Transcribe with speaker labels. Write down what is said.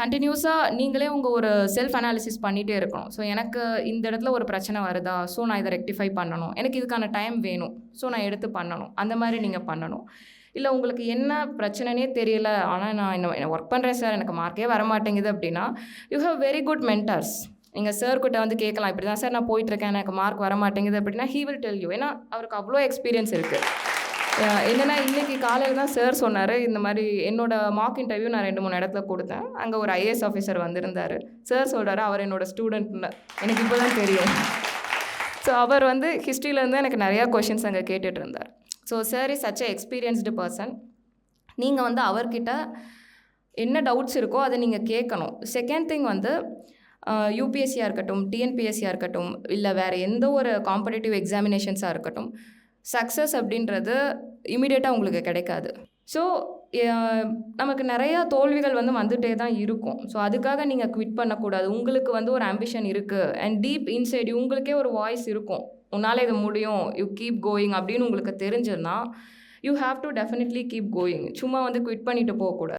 Speaker 1: கண்டினியூஸாக நீங்களே உங்கள் ஒரு செல்ஃப் அனாலிசிஸ் பண்ணிகிட்டே இருக்கணும். ஸோ எனக்கு இந்த இடத்துல ஒரு பிரச்சனை வருதா? ஸோ நான் இதை ரெக்டிஃபை பண்ணணும். எனக்கு இதுக்கான டைம் வேணும். ஸோ நான் எடுத்து பண்ணணும். அந்த மாதிரி நீங்கள் பண்ணணும். இல்லை உங்களுக்கு என்ன பிரச்சனைனே தெரியல. ஆனால் நான் இன்னும் ஒர்க் பண்ணுறேன் சார் எனக்கு மார்க்கே வர மாட்டேங்குது அப்படின்னா you have very good mentors நீங்கள் சார் கிட்ட வந்து கேட்கலாம். இப்படி தான் சார் நான் போயிட்டுருக்கேன் எனக்கு மார்க் வர மாட்டேங்குது அப்படின்னா ஹீ வில் டெல் யூ ஏன்னா அவருக்கு அவ்வளோ எக்ஸ்பீரியன்ஸ் இருக்குது என்னென்னா இன்றைக்கி காலையில் தான் சார் சொன்னார். இந்த மாதிரி என்னோட மார்க் இன்டர்வியூ நான் ரெண்டு மூணு இடத்துல கொடுத்தேன். அங்கே ஒரு ஐஏஎஸ் ஆஃபீஸர் வந்திருந்தார். சார் சொல்கிறாரு அவர் என்னோட ஸ்டூடெண்ட்னு எனக்கு இப்போ தான் தெரியும். ஸோ அவர் வந்து ஹிஸ்ட்ரியிலேருந்து எனக்கு நிறையா கொஷின்ஸ் அங்கே கேட்டுட்டு இருந்தார். So sir is such a experienced person நீங்கள் வந்து அவர்கிட்ட என்ன டவுட்ஸ் இருக்கோ அதை நீங்கள் கேட்கணும். செகண்ட் திங் வந்து யூபிஎஸ்சியாக இருக்கட்டும் டிஎன்பிஎஸ்சியாக இருக்கட்டும் இல்லை வேறு எந்த ஒரு காம்படிட்டிவ் எக்ஸாமினேஷன்ஸாக இருக்கட்டும் சக்ஸஸ் அப்படின்றது இமீடியட்டாக உங்களுக்கு கிடைக்காது. ஸோ நமக்கு நிறையா தோல்விகள் வந்து வந்துட்டே தான் இருக்கும். ஸோ அதுக்காக நீங்கள் குவிட் பண்ணக்கூடாது. உங்களுக்கு வந்து ஒரு ஆம்பிஷன் இருக்குது அண்ட் டீப் இன்சைட் உங்களுக்கே ஒரு வாய்ஸ் இருக்கும். உன்னால் இது முடியும். யூ கீப் கோயிங் அப்படின்னு உங்களுக்கு தெரிஞ்சதுன்னா you have to definitely keep going சும்மா வந்து குவிட் பண்ணிட்டு போகக்கூடாது.